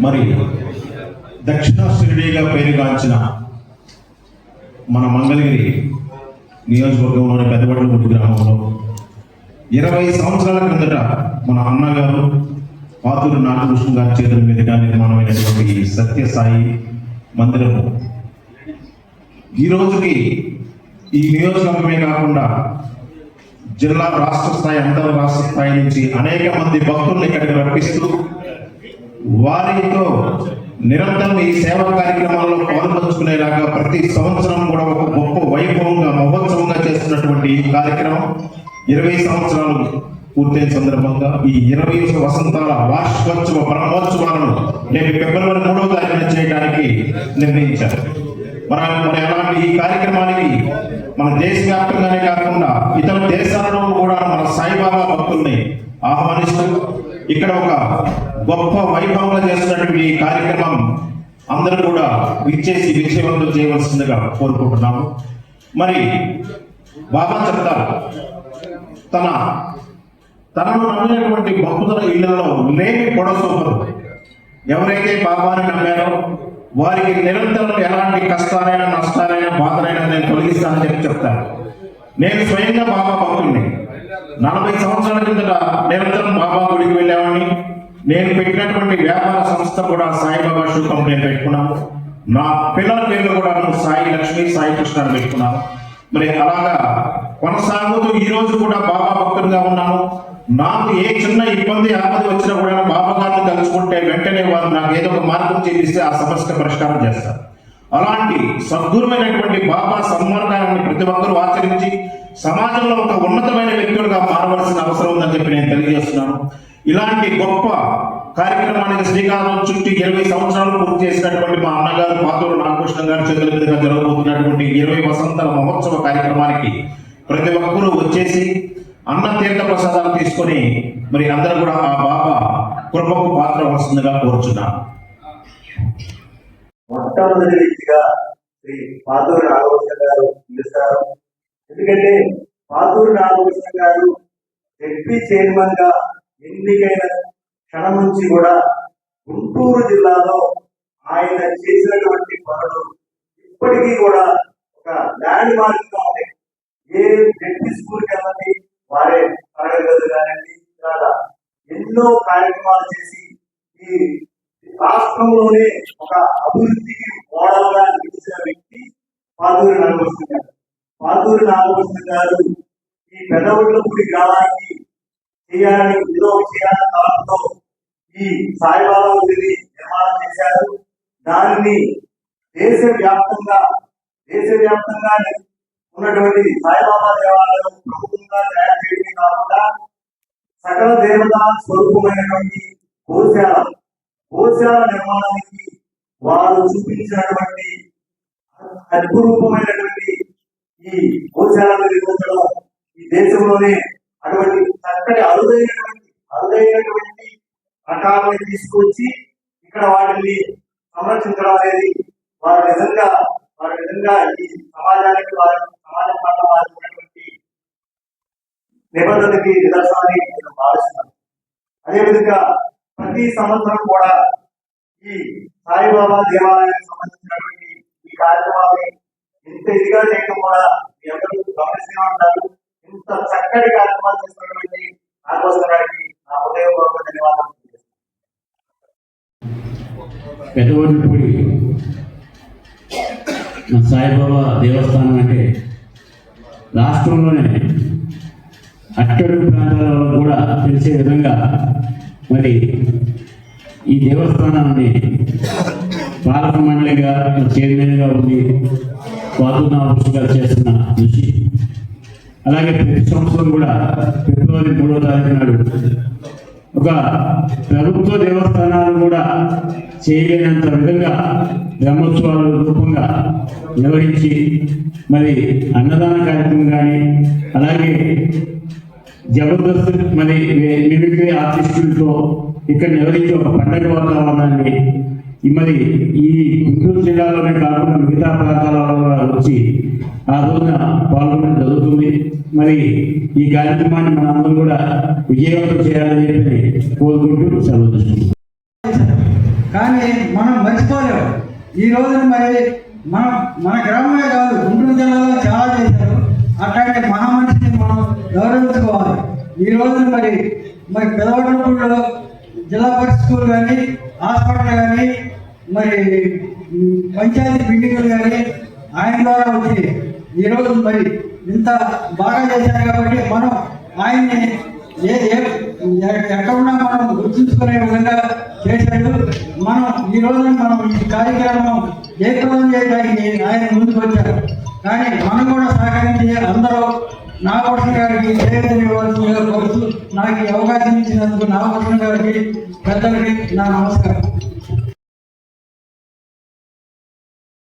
మరి దక్షిణాశ్రేణిగా పేరుగాంచిన మన మంగళగిరి నియోజకవర్గంలోని పెద్దబడులపూడి గ్రామంలో ఇరవై సంవత్సరాల కిందట మన అన్నగారు పాతూరు నాగభూషణ్ గారి చేతుల మీదుగా నిర్మాణమైనటువంటి సత్యసాయి మందిరము. ఈ రోజుకి ఈ నియోజకవర్గమే కాకుండా జిల్లా రాష్ట్ర స్థాయి అంతర్ రాష్ట్ర స్థాయి నుంచి అనేక మంది భక్తుల్ని ఇక్కడికి రప్పిస్తూ వారితో నిరంతరం ఈ సేవా కార్యక్రమాల్లో పాల్పంచుకునేలాగా ప్రతి సంవత్సరం కూడా ఒక గొప్ప వైభవంగా మహోత్సవంగా చేస్తున్నటువంటి ఈ కార్యక్రమం. ఇరవై సంవత్సరాలు పూర్తయిన సందర్భంగా ఈ ఇరవై వసంతాల వార్షికోత్సవ బ్రహ్మోత్సవాలను రేపు ఫిబ్రవరి మూడవ తారీఖున చేయడానికి నిర్ణయించారు మన మన ఎలాంటి ఈ కార్యక్రమానికి మన దేశవ్యాప్తంగానే కాకుండా ఇతర దేశాలలో కూడా మన సాయిబాబా భక్తుల్ని ఆహ్వానిస్తూ ఇక్కడ ఒక గొప్ప వైభవంగా చేస్తున్నటువంటి ఈ కార్యక్రమం అందరూ కూడా విచ్చేసి విజయవంతం చేయవలసిందిగా కోరుకుంటున్నాము. మరి బాబా చెప్తారు తన తనను నమ్మినటువంటి భక్తుల ఇళ్ళలో లేని పొడసూపరు ఎవరైతే పాపాన్ని నమ్మారో వారికి నిరంతరం ఎలాంటి కష్టాలైనా నష్టాలైనా బాధలైనా నేను తొలగిస్తానని చెప్పి చెప్తాను నేను స్వయంగా బాబా భక్తుడిని నలభై సంవత్సరాల కిందట నిరంతరం బాబా గుడికి వెళ్ళామని నేను పెట్టినటువంటి వ్యాపార సంస్థ కూడా సాయిబాబా షూ కంపెనీ పెట్టుకున్నాను. నా పిల్లల పేర్లు కూడా సాయి లక్ష్మి సాయి కృష్ణ పెట్టుకున్నాను. మరి అలాగా కొనసాగుతూ ఈ రోజు కూడా బాబా భక్తుడిగా ఉన్నాను. నాకు ఏ చిన్న ఇబ్బంది ఆపది వచ్చినా కూడా బాబా గారిని తలుచుకుంటే వెంటనే వారు నాకు ఏదో ఒక మార్గం చేపిస్తే ఆ సమస్య పరిష్కారం చేస్తారు. అలాంటి సద్గురుమైనటువంటి బాబా సన్మార్గాన్ని ప్రతి ఒక్కరూ ఆచరించి సమాజంలో ఒక ఉన్నతమైన వ్యక్తులుగా మారవలసిన అవసరం ఉందని చెప్పి నేను తెలియజేస్తున్నాను. ఇలాంటి గొప్ప కార్యక్రమానికి శ్రీకారం చుట్టి ఇరవై సంవత్సరాలు పూర్తి చేసినటువంటి మా అన్నగారు పాతూరు నాగకృష్ణ గారి చేతుల మీదుగా జరగబోతున్నటువంటి ఇరవై వసంతల మహోత్సవ కార్యక్రమానికి ప్రతి ఒక్కరూ వచ్చేసి అన్న తీర్థ ప్రసాదాలు తీసుకొని మరి అందరూ కూడా ఆ బాబా కృపకు పాత్ర వస్తుందిగా కోరుచున్నాను. మొట్టమొదటి వ్యక్తిగా శ్రీ పాతూరు రాఘవకృష్ణ గారు పిలుస్తారు. ఎందుకంటే పాతూరు రాఘవకృష్ణ గారు ఎంపీ చైర్మన్గా ఎన్నికైన క్షణం నుంచి కూడా గుంటూరు జిల్లాలో ఆయన చేసినటువంటి పనులు ఇప్పటికీ కూడా ఒక ల్యాండ్ మార్క్గా ఉంది ఏ ఎంపీ స్కూల్కి వెళ్ళండి వారే తరగతి కానివ్వండి ఎన్నో కార్యక్రమాలు చేసి ఈ రాష్ట్రంలోనే ఒక అభివృద్ధికి మోడల్గా నిలిచిన వ్యక్తి పాతూరి నాగభూషణ గారు. పాతూరి నాగభూషణ గారు ఈ పెదవుళ్ళపూడి గ్రామానికి చేయాలని ఏదో చేయాలని కాలంలో ఈ సాయిబాబా గుడిని నిర్మాణం చేశారు. దానిని దేశవ్యాప్తంగా దేశవ్యాప్తంగా ఉన్నటువంటి సాయిబాబా దేవాలయం ప్రభుత్వంగా తయారు చేయడమే కాకుండా సకల దేవత స్వరూపమైనటువంటి గోశాల గోశాల నిర్మాణానికి వారు చూపించినటువంటి అద్భుతమైనటువంటి ఈ గోశాల నిర్మించడం ఈ దేశంలోనే అటువంటి చక్కటి అరుదైనటువంటి అరుదైనటువంటి రకాలని తీసుకొచ్చి ఇక్కడ వాటిని సంరక్షించడం అనేది వారు నిజంగా వారు నిజంగా ఈ సమాజానికి వారి సమాజం పట్ల వారికి ఉన్నటువంటి నిబంధనకి నిదర్శనాన్ని నేను భావిస్తున్నాను అదేవిధంగా ప్రతి సంవత్సరం కూడా ఈ సాయిబాబా దేవాలయానికి సంబంధించినటువంటి ఈ కార్యక్రమాన్ని ఇంత ఇదిగా చేయడం కూడా మీ అందరూ గమనిస్తూనే ఉంటారు ఇంత చక్కటి కార్యక్రమాలు చేస్తున్నటువంటి నాగోస్కర్ నా హృదయపూర్వక ధన్యవాదాలు తెలియజేస్తున్నాను. సాయిబాబా దేవస్థానం అంటే రాష్ట్రంలోనే అట్టడుగు ప్రాంతాలలో కూడా తెలిసే విధంగా మరి ఈ దేవస్థానాన్ని పాలక మండలిగా చైర్మన్గా ఉంది పాల్గొన్న గారు చేస్తున్న కృషి అలాగే ప్రతి సంవత్సరం కూడా ఫిబ్రవరి మూడో తారీఖు నాడు ఒక ప్రభుత్వ దేవస్థానాలు కూడా చేయలేనంత విధంగా బ్రహ్మోత్సవాల రూపంగా నిర్వహించి మరి అన్నదాన కార్యక్రమం కానీ అలాగే జబర్దస్త్ మరి మిమిక్రీ ఆర్టిస్టులతో ఇక్కడ నిర్వహించే ఒక పండగ వాతావరణాన్ని మరి ఈ గుంటూరు జిల్లాలోనే కాకుండా మిగతా ప్రాంతాలలో వచ్చి ఆ రోజున పాల్గొనడం జరుగుతుంది. మరి ఈ కార్యక్రమాన్ని మనందరం కూడా విజయవంతం చేయాలని చెప్పి కోరుకుంటూ సెలవు కానీ మనం మర్చిపోలేము. ఈ రోజున మరి మన మన గ్రామమే కాదు గుంటూరు జిల్లాలో చాలా చేశారు. అట్లాంటి మహామనిషిని మనం గౌరవించుకోవాలి. ఈ రోజున మరి మరి పెదవటంలో జిల్లా పరిషత్ స్కూల్ కానీ హాస్పిటల్ కానీ మరి పంచాయతీ బిల్డింగులు కానీ ఆయన ద్వారా వచ్చి ఈ రోజు మరి ఇంత బాగా చేశారు కాబట్టి మనం ఆయన్ని ఏ ఎక్కడ ఉన్నా మనం గుర్తుంచుకునే విధంగా చేశాడు మనం ఈ రోజున మనం ఈ కార్యక్రమం జయప్రదం చేయడానికి ఆయన ముందుకు వచ్చారు. కానీ మనం కూడా సహకరించి అందరూ నాగభూషణ గారికి జయప్రదం ఇవ్వాల్సిందిగా కోరుతూ నాకు ఈ అవకాశం ఇచ్చినందుకు నాగభూషణ గారికి పెద్దలకి నా నమస్కారం.